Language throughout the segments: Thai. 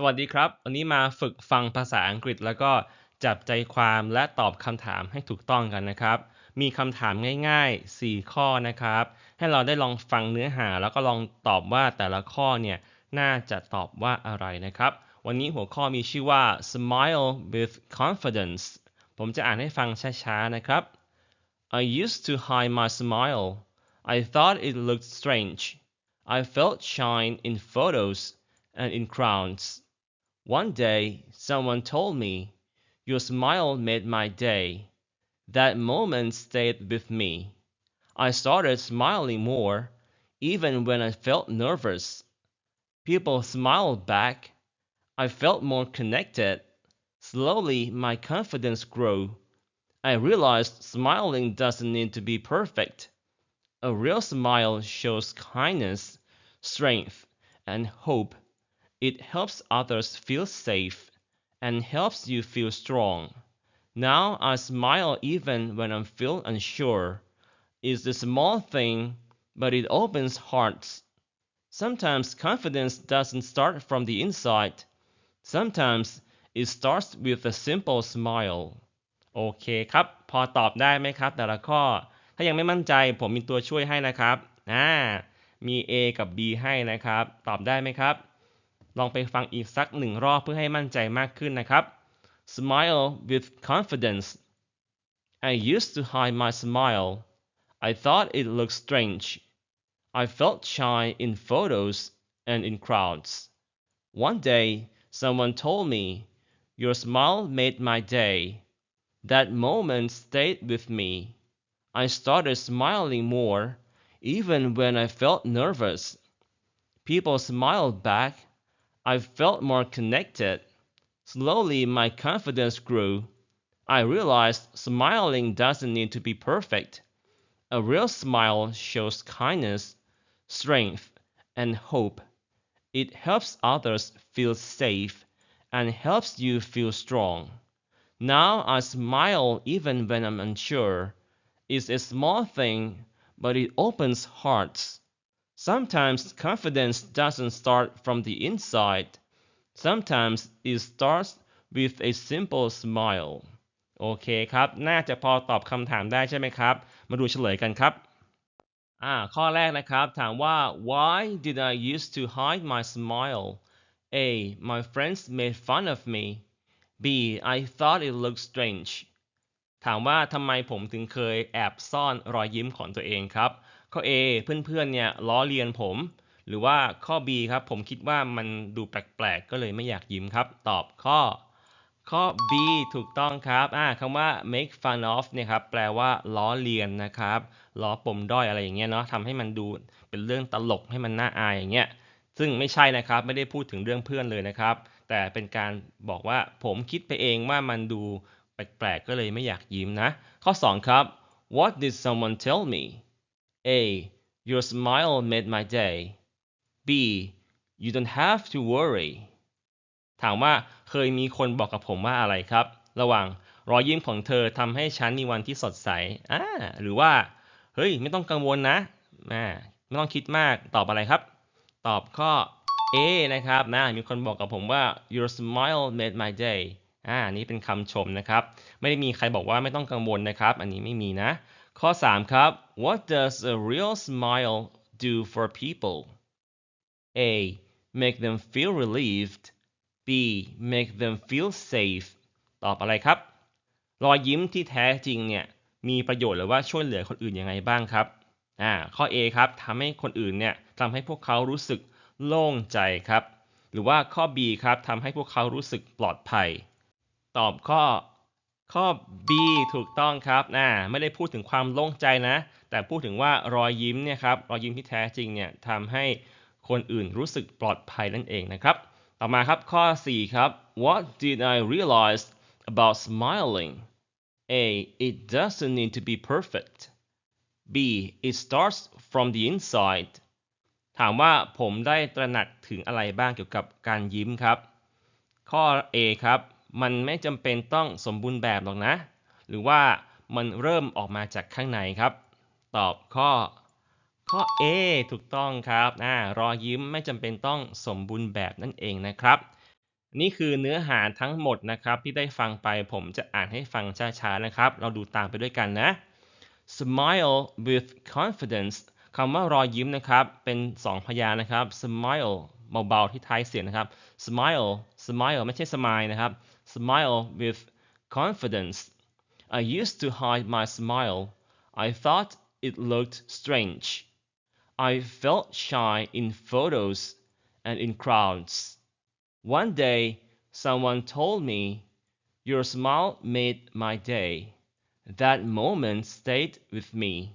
สวัสดีครับ วันนี้มาฝึกฟังภาษาอังกฤษ แล้วก็จับใจความและตอบคำถามให้ถูกต้องกันนะครับ มีคำถามง่ายๆ 4 ข้อนะครับ ให้เราได้ลองฟังเนื้อหา แล้วก็ลองตอบว่าแต่ละข้อเนี่ยน่าจะตอบว่าอะไรนะครับ วันนี้หัวข้อมีชื่อว่า smile with confidence ผมจะอ่านให้ฟังช้าๆนะครับ I used to hide my smile I thought it looked strange I felt shy in photos and in crowds One day, someone told me, Your smile made my day. That moment stayed with me. I started smiling more, even when I felt nervous. People smiled back. I felt more connected. Slowly, my confidence grew. I realized smiling doesn't need to be perfect. A real smile shows kindness, strength, and hope. It helps others feel safe and helps you feel strong. Now I smile even when I feel unsure. It's a small thing, but it opens hearts. Sometimes confidence doesn't start from the inside. Sometimes it starts with a simple smile. โอเคครับ พอตอบได้ไหมครับ แต่ละข้อ ถ้ายังไม่มั่นใจผมมีตัวช่วยให้นะครับอ่ามี A กับ B ให้นะครับ ตอบได้ไหมครับ ลองไปฟังอีกสักหนึ่งรอบเพื่อให้มั่นใจมากขึ้นนะครับ Smile with confidence I used to hide my smile I thought it looked strange I felt shy in photos and in crowds One day someone told me Your smile made my day That moment stayed with me I started smiling more even when I felt nervous People smiled back I felt more connected. Slowly, my confidence grew. I realized smiling doesn't need to be perfect. A real smile shows kindness, strength, and hope. It helps others feel safe and helps you feel strong. Now I smile even when I'm unsure. It's a small thing, but it opens hearts. Sometimes confidence doesn't start from the inside. Sometimes it starts with a simple smile. โอเคครับ น่าจะพอตอบคำถามได้ใช่ไหมครับ มาดูเฉลยกันครับ อ่า ข้อแรกนะครับ ถามว่า why did I used to hide my smile A my friends made fun of me B I thought it looked strange ถามว่าทำไมผมถึงเคยแอบซ่อนรอยยิ้มของตัวเองครับ ข้อ A เพื่อนๆเนี่ยล้อเลียนผม หรือว่าข้อ B ครับ ผมคิดว่ามันดูแปลกๆ ก็เลยไม่อยากยิ้มครับ ตอบข้อ ข้อ B ถูกต้องครับอ่าคำว่า make fun of เนี่ยครับ แปลว่าล้อเลียนนะครับ ล้อปมด้อยอะไรอย่างเงี้ยเนาะทำให้มันดูเป็นเรื่องตลกให้มันน่าอายอย่างเงี้ย ซึ่งไม่ใช่นะครับ ไม่ได้พูดถึงเรื่องเพื่อนเลยนะครับ แต่เป็นการบอกว่าผมคิดไปเองว่ามันดูแปลกๆ ก็เลยไม่อยากยิ้มนะ ข้อ 2 ครับ What did someone tell me A your smile made my day B you don't have to worry ถามว่าเคยมีคนบอกกับผมว่าอะไรครับ ระหว่างรอยยิ้มของเธอทำให้ฉันมีวันที่สดใสอ่าหรือว่า เฮ้ย ไม่ต้องกังวลนะอ่าไม่ต้องคิดมาก ตอบอะไรครับ ตอบข้อ A นะครับนะ มีคนบอกกับผมว่า your smile made my day อ่า นี่เป็นคำชมนะครับ ไม่ได้มีใครบอกว่าไม่ต้องกังวลนะครับ อันนี้ไม่มีนะ ข้อ 3 ครับ what does a real smile do for people A make them feel relieved B make them feel safe ตอบอะไรครับ รอยยิ้มที่แท้จริงเนี่ยมีประโยชน์หรือว่าช่วยเหลือคนอื่นยังไงบ้างครับอ่าข้อ A ครับทำให้คนอื่นเนี่ยทำให้พวกเขารู้สึกโล่งใจครับ หรือว่าข้อ B ครับทำให้พวกเขารู้สึกปลอดภัย ตอบข้อ ข้อ B ถูกต้องครับอ่าไม่ได้พูดถึงความโล่งใจนะ แต่พูดถึงว่ารอยยิ้มเนี่ยครับ รอยยิ้มที่แท้จริงเนี่ยทำให้คนอื่นรู้สึกปลอดภัยนั่นเองนะครับ ต่อมาครับข้อ 4 ครับ What did I realize about smiling A it doesn't need to be perfect B it starts from the inside ถามว่าผมได้ตระหนักถึงอะไรบ้างเกี่ยวกับการยิ้มครับ ข้อ A ครับ มันไม่จำเป็นต้องสมบูรณ์แบบหรอกนะ หรือว่ามันเริ่มออกมาจากข้างในครับ ตอบข้อ ข้อ A ถูกต้องครับอ่ารอยยิ้มไม่จำเป็นต้องสมบูรณ์แบบนั่นเองนะครับ นี่คือเนื้อหาทั้งหมดนะครับที่ได้ฟังไปผมจะอ่านให้ฟังช้าๆนะครับ เราดูตามไปด้วยกันนะ smile with confidence คำว่ารอยยิ้มนะครับ เป็น 2 พยางค์นะครับ smile เบาๆที่ท้ายเสียงนะครับ smile smile ไม่ใช่ smile นะครับ smile with confidence. I used to hide my smile. I thought it looked strange. I felt shy in photos and in crowds. One day someone told me your smile made my day. That moment stayed with me.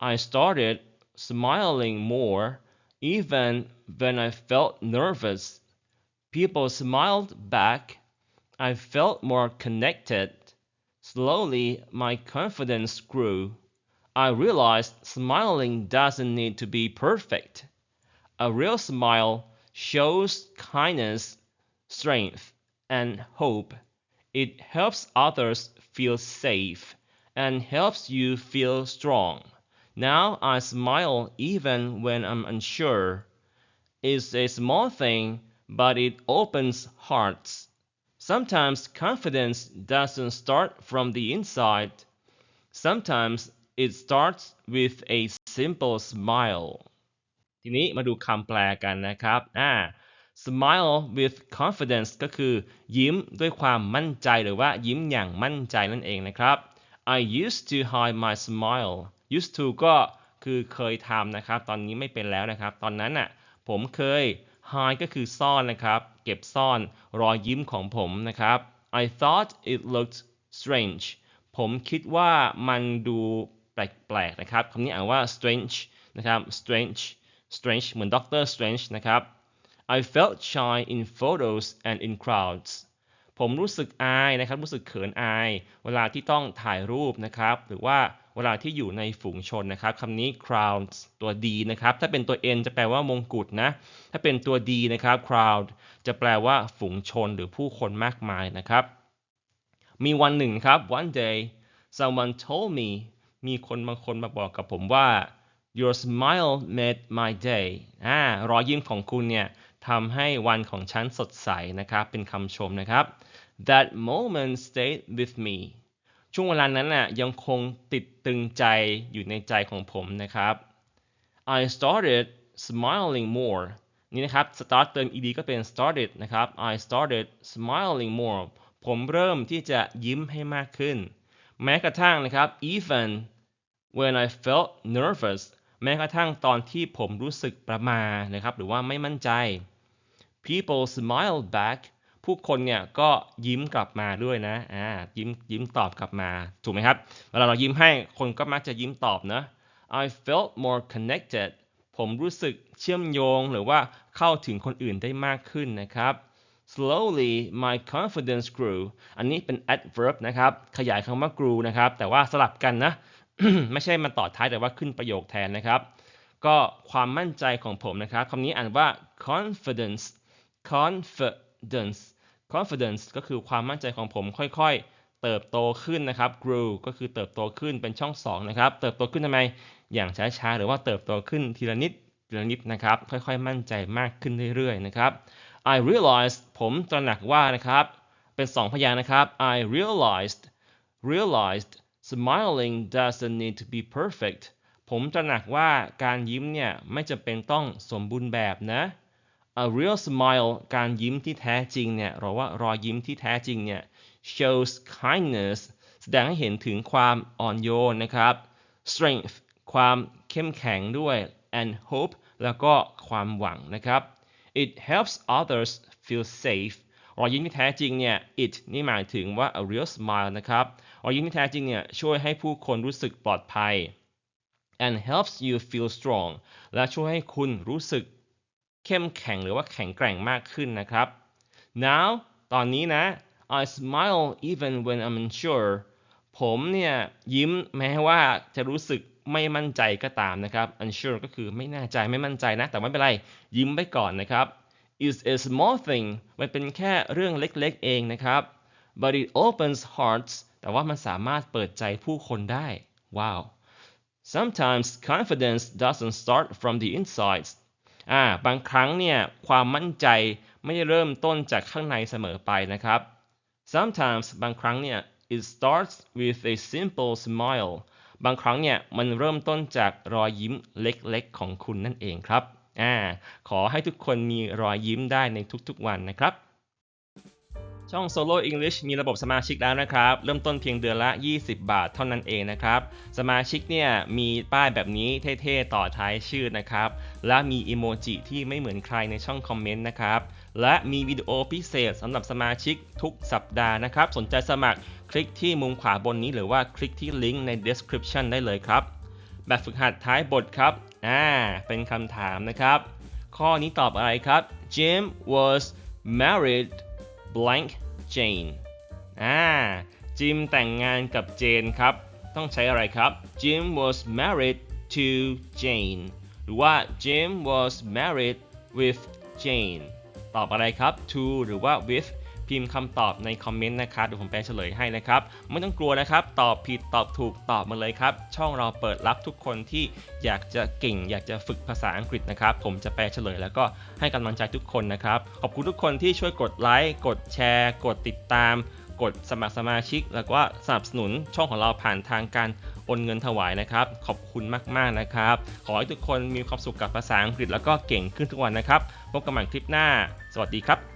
I started smiling more even when I felt nervous. People smiled back. I felt more connected. Slowly, my confidence grew. I realized smiling doesn't need to be perfect. A real smile shows kindness, strength, and hope. It helps others feel safe and helps you feel strong. Now I smile even when I'm unsure. It's a small thing, but it opens hearts. Sometimes confidence doesn't start from the inside. Sometimes it starts with a simple smile. ทีนี้มาดูคำแปลกันนะครับอ่า smile with confidence ก็คือ ยิ้มด้วยความมั่นใจหรือว่ายิ้มอย่างมั่นใจนั่นเองนะครับ I used to hide my smile used to ก็คือเคยทำนะครับ ตอนนี้ไม่เป็นแล้วนะครับ ตอนนั้นน่ะผมเคย hide ก็คือซ่อนนะครับ เก็บซ่อนรอยยิ้มของผมนะครับ I thought it looked strange ผมคิดว่ามันดูแปลกๆนะครับคำนี้อ่านว่า strange นะครับ strange strange เหมือน Doctor Strange นะครับ I felt shy in photos and in crowds ผมรู้สึกอายนะครับ รู้สึกเขินอาย เวลาที่ต้องถ่ายรูปนะครับ หรือว่า วลาที่อยู่ในฝูงชนนะครับคำนี้ crowd ตัว d นะครับ ถ้าเป็นตัว n จะแปลว่ามงกุฎนะ ถ้าเป็นตัว d นะครับ crowd จะแปลว่าฝูงชนหรือผู้คนมากมายนะครับ มีวันหนึ่งครับ one day someone told me มีคนบางคนมาบอกกับผมว่า your smile made my day อ่ารอยยิ้มของคุณเนี่ยทำให้วันของฉันสดใสนะครับ เป็นคำชมนะครับ that moment stayed with me ช่วงเวลานั้นน่ะยังคงติดตึงใจอยู่ในใจของผมนะครับ I started smiling more นี่นะครับ start เติม ed ก็เป็น started นะครับ I started smiling more ผมเริ่มที่จะยิ้มให้มากขึ้น แม้กระทั่งนะครับ even when I felt nervous แม้กระทั่งตอนที่ผมรู้สึกประมานะครับ หรือว่าไม่มั่นใจ people smiled back ผู้คนเนี่ยก็ยิ้มกลับมาด้วยนะอ่ายิ้มยิ้มตอบกลับมาถูกไหมครับเวลาเรายิ้มให้คนก็มักจะยิ้มตอบนะ I felt more connected ผมรู้สึกเชื่อมโยงหรือว่าเข้าถึงคนอื่นได้มากขึ้นนะครับ slowly my confidence grew อันนี้เป็น adverb นะครับ ขยายคำว่า grew นะครับ แต่ว่าสลับกันนะ ไม่ใช่มาต่อท้ายแต่ว่าขึ้นประโยคแทนนะครับ ก็ความมั่นใจของผมนะครับคำนี้อ่านว่า confidence conf confidence confidence ก็คือความมั่นใจของผมค่อยๆ เติบโตขึ้นนะครับ grow ก็คือเติบโตขึ้นเป็นช่องสองนะครับเติบโตขึ้นทำไม อย่างช้าๆ หรือว่าเติบโตขึ้นทีละนิดทีละนิดนะครับ ค่อยๆ มั่นใจมากขึ้นเรื่อยๆ นะครับ I realized ผมตระหนักว่านะครับ เป็นสองพยางค์นะครับ I realized realized smiling doesn't need to be perfect ผมตระหนักว่าการยิ้มเนี่ยไม่จำเป็นต้องสมบูรณ์แบบนะ a real smile การยิ้มที่แท้จริงเนี่ยหรือว่ารอยยิ้มที่แท้จริงเนี่ย shows kindness แสดงให้เห็นถึงความอ่อนโยนนะครับ strength ความเข้มแข็งด้วย and hope แล้วก็ความหวังนะครับ it helps others feel safe รอยยิ้มที่แท้จริงเนี่ย it นี่หมายถึงว่า a real smile นะครับ รอยยิ้มที่แท้จริงเนี่ยช่วยให้ผู้คนรู้สึกปลอดภัย and helps you feel strong และช่วยให้คุณรู้สึก เข้มแข็งหรือว่าแข็งแกร่งมากขึ้นนะครับ now ตอนนี้นะ I smile even when I'm unsure ผมเนี่ยยิ้มแม้ว่าจะรู้สึกไม่มั่นใจก็ตามนะครับ unsure ก็คือไม่แน่ใจไม่มั่นใจนะ แต่ไม่เป็นไร ยิ้มไปก่อนนะครับ is a small thing มันเป็นแค่เรื่องเล็กๆเองนะครับ but it opens hearts แต่ว่ามันสามารถเปิดใจผู้คนได้ ว้าว sometimes confidence doesn't start from the inside อ่าบางครั้งเนี่ยความมั่นใจไม่ได้เริ่มต้นจากข้างในเสมอไปนะครับ sometimes บางครั้งเนี่ย it starts with a simple smile บางครั้งเนี่ยมันเริ่มต้นจากรอยยิ้มเล็กๆของคุณนั่นเองครับอ่าขอให้ทุกคนมีรอยยิ้มได้ในทุกๆวันนะครับ ช่อง Solo English มีระบบสมาชิกแล้วนะครับ เริ่มต้นเพียงเดือนละ 20 บาทเท่านั้นเองนะครับ สมาชิกเนี่ยมีป้ายแบบนี้เท่ๆ ต่อท้ายชื่อนะครับ และมีอีโมจิที่ไม่เหมือนใครในช่องคอมเมนต์นะครับ และมีวิดีโอพิเศษสำหรับสมาชิกทุกสัปดาห์นะครับ สนใจสมัครคลิกที่มุมขวาบนนี้หรือว่าคลิกที่ลิงก์ใน description ได้เลยครับ แบบฝึกหัดท้ายบทครับอ่าเป็นคำถามนะครับ ข้อนี้ตอบอะไรครับ Jim was married blank Jane อ่าจิมแต่งงานกับเจนครับ ต้องใช้อะไรครับ Jim was married to Jane หรือว่า Jim was married with Jane ตอบอะไรครับ to หรือว่า with พิมพ์คำตอบในคอมเมนต์นะครับเดี๋ยวผมแปลเฉลยให้นะครับไม่ต้องกลัวนะครับ ตอบผิดตอบถูกตอบมาเลยครับ ช่องเราเปิดรับทุกคนที่อยากจะเก่ง อยากจะฝึกภาษาอังกฤษนะครับ ผมจะแปลเฉลย แล้วก็ให้กำลังใจทุกคนนะครับ ขอบคุณทุกคนที่ช่วยกดไลค์กดแชร์ กดติดตาม กดสมัครสมาชิก แล้วก็สนับสนุนช่องของเราผ่านทางการโอนเงินถวายนะครับ ขอบคุณมาก ๆ นะครับ ขอให้ทุกคนมีความสุขกับภาษาอังกฤษแล้วก็เก่งขึ้นทุกวันนะครับ พบกันใหม่คลิปหน้า สวัสดีครับ